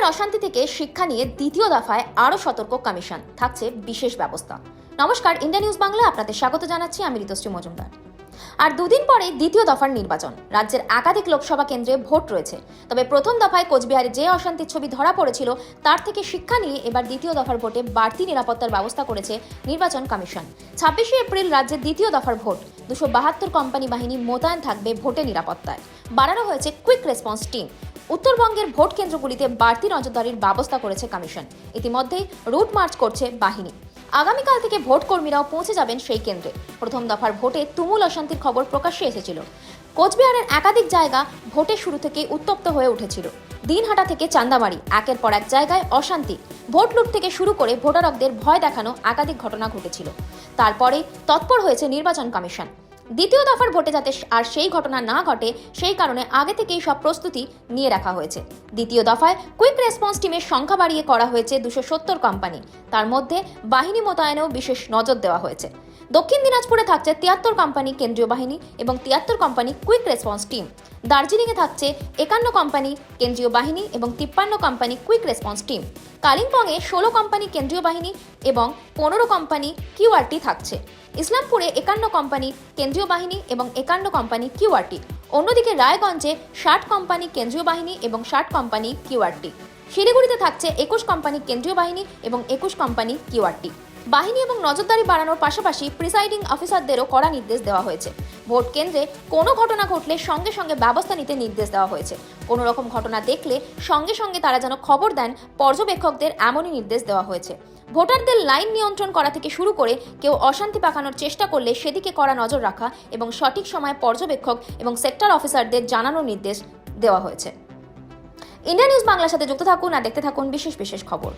কোচবিহারের অশান্তি থেকে শিক্ষা নিয়ে দ্বিতীয় দফায় আরও সতর্ক কমিশন। থাকছে বিশেষ ব্যবস্থা। নমস্কার, ইন্ডিয়া নিউজ বাংলা, আপনাদের স্বাগত জানাচ্ছি। আমি ঋতুশ্রী মজুমদার। আর দুদিন পরে দ্বিতীয় দফার নির্বাচন। রাজ্যের একাধিক লোকসভা কেন্দ্রে ভোট রয়েছে। তবে প্রথম দফায় কোচবিহারে যে অশান্তির ছবি ধরা পড়েছিল, তার থেকে শিক্ষা নিয়ে এবার দ্বিতীয় দফার ভোটে বাড়তি নিরাপত্তার ব্যবস্থা করেছে নির্বাচন কমিশন। ছাব্বিশে এপ্রিল রাজ্যের দ্বিতীয় দফার ভোট। দুশো বাহাত্তর কোম্পানি বাহিনী মোতায়েন থাকবে ভোটে নিরাপত্তায়। বাড়ানো হয়েছে কুইক রেসপন্স টিম। উত্তরবঙ্গের ভোট কেন্দ্রগুলিতে বাড়তি নজরদারির ব্যবস্থা করেছে কমিশন। ইতিমধ্যেই রুট মার্চ করছে বাহিনী। আগামীকাল থেকে ভোট কর্মীরাও পৌঁছে যাবেন সেই কেন্দ্রে। প্রথম দফার ভোটে তুমুল অশান্তির খবর প্রকাশ্যে এসেছিল। কোচবিহারের একাধিক জায়গা ভোটের শুরু থেকেই উত্তপ্ত হয়ে উঠেছিল। দিনহাটা থেকে চান্দামারি, একের পর এক জায়গায় অশান্তি। ভোট লুট থেকে শুরু করে ভোটারকদের ভয় দেখানো একাধিক ঘটনা ঘটেছিল। তারপরে তৎপর হয়েছে নির্বাচন কমিশন। দ্বিতীয় দফার ভোটে যাতে আর সেই ঘটনা না ঘটে, সেই কারণে আগে থেকেই সব প্রস্তুতি নিয়ে রাখা হয়েছে। দ্বিতীয় দফায় কুইক রেসপন্স টিমের সংখ্যা বাড়িয়ে করা হয়েছে দুশো সত্তর কোম্পানি তার মধ্যে বাহিনী মোতায়েনেও বিশেষ নজর দেওয়া হয়েছে। দক্ষিণ দিনাজপুরে থাকছে তিয়াত্তর কোম্পানি কেন্দ্রীয় বাহিনী এবং তিয়াত্তর কোম্পানি কুইক রেসপন্স টিম দার্জিলিংয়ে থাকছে একান্ন কোম্পানি, কেন্দ্রীয় বাহিনী এবং তিপ্পান্ন কোম্পানি কুইক রেসপন্স টিম। কালিম্পংয়ে ষোলো কোম্পানি কেন্দ্রীয় বাহিনী এবং পনেরো কোম্পানি কিউআরটি থাকছে। ইসলামপুরে একান্ন কোম্পানি কেন্দ্রীয় বাহিনী এবং একান্ন কোম্পানি কিউআরটি অন্যদিকে রায়গঞ্জে ষাট কোম্পানি কেন্দ্রীয় বাহিনী এবং ষাট কোম্পানি কিউআরটি শিলিগুড়িতে থাকছে একুশ কোম্পানি কেন্দ্রীয় বাহিনী এবং একুশ কোম্পানি কিউআরটি বাহিনী এবং নজরদারি বাড়ানোর পাশাপাশি প্রিসাইডিং অফিসারদেরও কড়া নির্দেশ দেওয়া হয়েছে। ভোট কেন্দ্রে কোনো ঘটনা ঘটলে সঙ্গে সঙ্গে ব্যবস্থা নিতে নির্দেশ দেওয়া হয়েছে। কোনো রকম ঘটনা দেখলে সঙ্গে সঙ্গে তারা যেন খবর দেন, পর্যবেক্ষকদের এমনই নির্দেশ দেওয়া হয়েছে। ভোটারদের লাইন নিয়ন্ত্রণ করা থেকে শুরু করে কেউ অশান্তি পাকানোর চেষ্টা করলে সেদিকে কড়া নজর রাখা এবং সঠিক সময়ে পর্যবেক্ষক এবং সেক্টর অফিসারদের জানানোর নির্দেশ দেওয়া হয়েছে। ইন্ডিয়া নিউজ বাংলার সাথে যুক্ত থাকুন আর দেখতে থাকুন বিশেষ বিশেষ খবর।